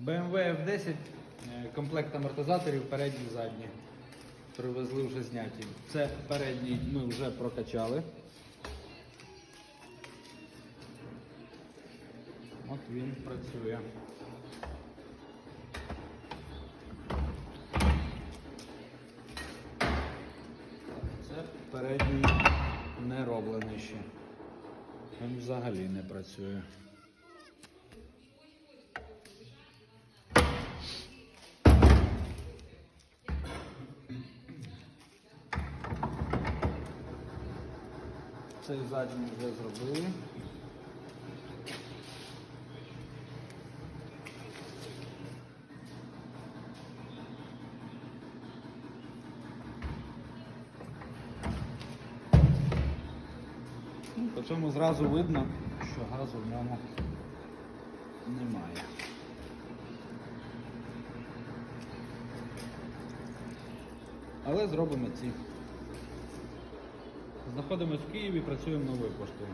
BMW F10, е, комплект амортизаторів передні і задні. Привезли вже зняті. Це передній ми вже прокачали. От він працює. Це передній не роблений ще. Він взагалі не працює. Цей задній вже зробили. По цьому зразу видно, що газу в ньому немає. Але зробимо ці. Знаходимося в Києві, працюємо новою поштою.